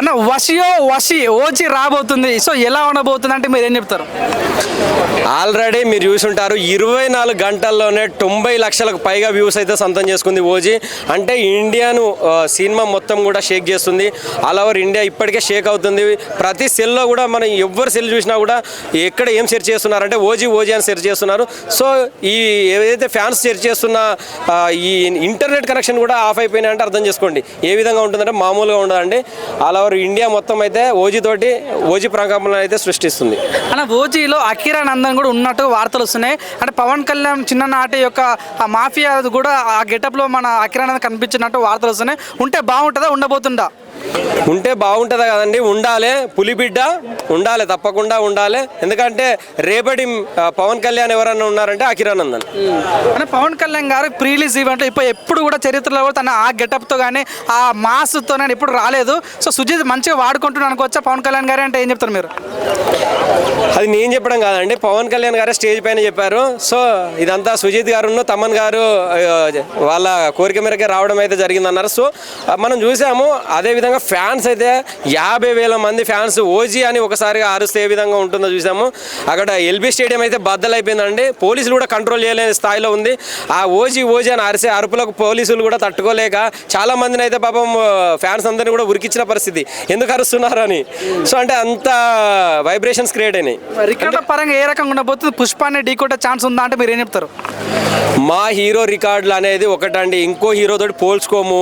అన్న వసియో వసి ఓచి రాబోతుంది. సో ఎలా ఉండబోతుంది అంటే మీరు ఏం చెప్తారు? ఆల్రెడీ మీరు చూసుంటారు ఇరవై నాలుగు గంటల్లోనే తొంభై లక్షలకు పైగా వ్యూస్ అయితే సొంతం చేసుకుంది ఓజీ. అంటే ఇండియాను సినిమా మొత్తం కూడా షేక్ చేస్తుంది. ఆల్ ఓవర్ ఇండియా ఇప్పటికే షేక్ అవుతుంది. ప్రతి సెల్లో కూడా మనం ఎవరు సెల్ చూసినా కూడా ఎక్కడ ఏం సెర్చ్ చేస్తున్నారంటే ఓజీ ఓజీ అని సెర్చ్ చేస్తున్నారు. సో ఈ ఏదైతే ఫ్యాన్స్ సెర్చ్ చేస్తున్న ఈ ఇంటర్నెట్ కనెక్షన్ కూడా ఆఫ్ అయిపోయినాయి అంటే అర్థం చేసుకోండి. ఏ విధంగా ఉంటుందంటే మామూలుగా ఉండదండి. ఆల్ ఓవర్ ఇండియా మొత్తం అయితే ఓజీ తోటి ఓజీ ప్రకంపనలు అయితే సృష్టిస్తుంది. అన్న ఓజీలో అఖీరా నందన్ కూడా ఉన్నట్టు వార్తలు వస్తున్నాయి. అంటే పవన్ కళ్యాణ్ చిన్ననాటి యొక్క ఆ మాఫియా కూడా ఆ గెటప్లో మన అకిరానందం కనిపించినట్టు వార్తలు వస్తున్నాయి. ఉంటే బాగుంటుందా ఉండబోతుందా? ఉంటే బాగుంటుందా కదండి ఉండాలి. పులిబిడ్డ ఉండాలి తప్పకుండా ఉండాలి. ఎందుకంటే రేపటి పవన్ కళ్యాణ్ ఎవరన్నా ఉన్నారంటే అకిరానందన్ అంటే పవన్ కళ్యాణ్ గారు ప్రీలీజ్ ఈవెంట్ ఇప్పుడు ఎప్పుడు కూడా చరిత్రలో కూడా తన ఆ గెటప్తో కానీ ఆ మాస్తో కానీ ఎప్పుడు రాలేదు. సో సుజిత్ మంచిగా వాడుకుంటున్నాను అనుకోవచ్చా పవన్ కళ్యాణ్ గారు అంటే ఏం చెప్తారు మీరు? అది నేను చెప్పడం కాదండి. పవన్ కళ్యాణ్ గారే స్టేజ్ పైన చెప్పారు. సో ఇదంతా సుజిత్ గారు తమన్ గారు వాళ్ళ కోరిక మేరకే రావడం అయితే జరిగిందన్నారు. సో మనం చూసాము అదే విధంగా ఫ్యాన్స్ అయితే యాభై వేల మంది ఫ్యాన్స్ ఓజీ అని ఒకసారిగా అరుస్తే ఏ విధంగా ఉంటుందో చూసాము. అక్కడ ఎల్బీ స్టేడియం అయితే బద్దలైపోయిందండి. పోలీసులు కూడా కంట్రోల్ చేయలేని స్థాయిలో ఉంది. ఆ ఓజీ ఓజీ అని అరిసే అరుపులకు పోలీసులు కూడా తట్టుకోలేక చాలా మందిని అయితే పాపం ఫ్యాన్స్ అందరినీ కూడా ఉరికిచ్చిన పరిస్థితి. ఎందుకు అరుస్తున్నారు అని? సో అంటే అంత వైబ్రేషన్స్ క్రియేట్ అయినాయి. రికార్డ్ పరంగా ఏ రకంగా ఉండబోతుంది? పుష్పాన్ని ఢీ కొట్టే ఛాన్స్ ఉందా అంటే మీరు ఏం చెప్తారు? మా హీరో రికార్డులు అనేది ఒకటండి. ఇంకో హీరో తోటి పోల్చుకోము.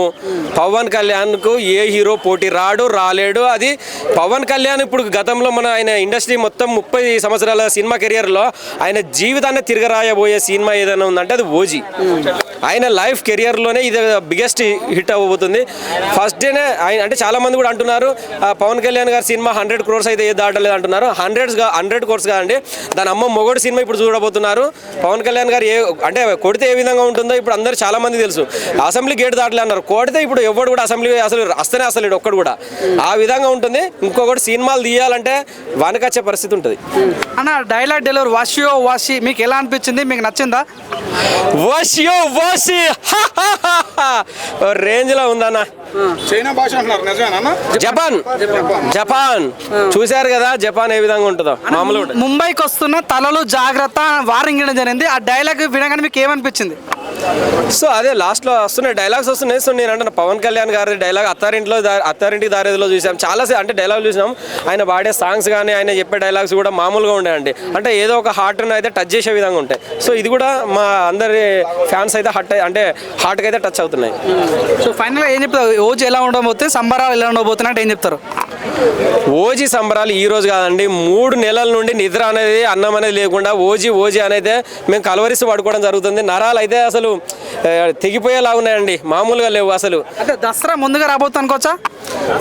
పవన్ కళ్యాణ్కు ఏ హీరో పోటీ రాడు రాలేడు. అది పవన్ కళ్యాణ్ ఇప్పుడు గతంలో మన ఆయన ఇండస్ట్రీ మొత్తం ముప్పై సంవత్సరాల సినిమా కెరియర్లో ఆయన జీవితాన్ని తిరగరాయబోయే సినిమా ఏదైనా ఉందంటే అది ఓజీ. ఆయన లైఫ్ కెరియర్లోనే ఇది బిగ్గెస్ట్ హిట్ అవ్వబోతుంది. ఫస్ట్ డేనే ఆయన అంటే చాలా మంది కూడా అంటున్నారు పవన్ కళ్యాణ్ గారి సినిమా హండ్రెడ్ క్రోర్స్ అయితే ఏ దాటలేదు అంటున్నారు. హండ్రెడ్స్ హండ్రెడ్ క్రోర్స్ కాదండి దాని అమ్మ మొగోడు సినిమా ఇప్పుడు చూడబోతున్నారు. పవన్ కళ్యాణ్ గారు ఏ అంటే కొడితే ఏ విధంగా ఉంటుందో ఇప్పుడు అందరూ చాలా మంది తెలుసు. అసెంబ్లీ గేట్ దాటలే అన్నారు. కొడితే ఇప్పుడు ఎవడు కూడా అసెంబ్లీ అసలు అస్తనే అసలు ఒక్కడు కూడా. ఆ విధంగా ఉంటుంది. ఇంకొకటి సినిమాలు తీయాలంటే వానకొచ్చే పరిస్థితి ఉంటుంది. అన్న డైలాగ్ డెలివరీ వాషియో వాషి మీకు ఎలా అనిపించింది? మీకు నచ్చిందా? వషియో వషి రేంజ్లో ఉందన్న. చైనా భాష జపాన్. జపాన్. చూశారు కదా జపాన్ ఏ విధంగా ఉంటుందో. మామూలు. ముంబైకి వస్తున్న తలలు జాగ్రత్త వార్నింగ్ ఇవ్వడం జరిగింది ఆ డైలాగ్ వినగానే మీకు ఏమనిపించింది? సో అదే లాస్ట్లో వస్తున్నాయి డైలాగ్స్ వస్తున్నాయి. సో నేను అంటే పవన్ కళ్యాణ్ గారి డైలాగ్ అత్తారింట్లో దా- అత్తారింటికి దారేదిలో చూసాం. చాలా అంటే డైలాగ్ చూసాం ఆయన పాడే సాంగ్స్ కానీ ఆయన చెప్పే డైలాగ్స్ కూడా మామూలుగా ఉండేయండి అంటే ఏదో ఒక హార్ట్ను అయితే టచ్ చేసే విధంగా ఉంటాయి. సో ఇది కూడా మా అందరి ఫ్యాన్స్ అయితే హట్ అంటే హార్ట్కి అయితే టచ్ అవుతున్నాయి. సో ఫైనల్గా ఏం చెప్తారు? రోజు ఎలా ఉండబోతే సంబరాలు ఎలా ఉండబోతున్నాయి అంటే ఏం చెప్తారు? ఓజీ సంబరాలు ఈ రోజు కాదండి. మూడు నెలల నుండి నిద్ర అనేది అన్నం అనేది లేకుండా ఓజీ ఓజీ అనేది మేము కలవరిస్తూ పడుకోవడం జరుగుతుంది. నరాలు అయితే అసలు తెగిపోయేలా ఉన్నాయండి. మామూలుగా లేవు అసలు. అంటే దసరా ముందుగా రాబోతుంది అనుకోవచ్చా?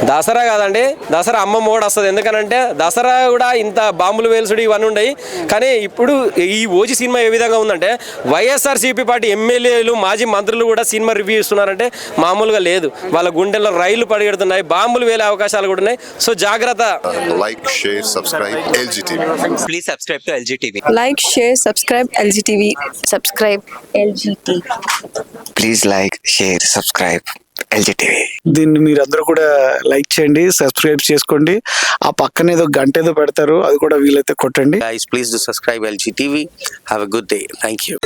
దసరా కాదండి. దసరా అమ్మ మోడ వస్తుంది. ఎందుకనంటే దసరా కూడా ఇంత బాంబులు వేల్సుడు ఇవన్నీ ఉన్నాయి కానీ ఇప్పుడు ఈ ఓజీ సినిమా ఏ విధంగా ఉందంటే వైఎస్ఆర్ సిపి పార్టీ ఎమ్మెల్యేలు మాజీ మంత్రులు కూడా సినిమా రివ్యూ ఇస్తున్నారంటే మామూలుగా లేదు. వాళ్ళ గుండెల్లో రైళ్ళు పరిగెడుతున్నాయి బాంబులు వేలే అవకాశాలు కూడా ఉన్నాయి. సో జాగ్రత్త. Like, share, subscribe, LGTV. please subscribe to LG TV. like, share, subscribe LGTV. subscribe LGT. Please please like share subscribe LG TV దీన్ని మీరు అందరూ కూడా లైక్ చేయండి సబ్స్క్రైబ్ చేసుకోండి. ఆ పక్కన ఏదో గంట ఏదో పెడతారు అది కూడా వీలైతే కొట్టండి. Please do subscribe LG TV have a good day thank you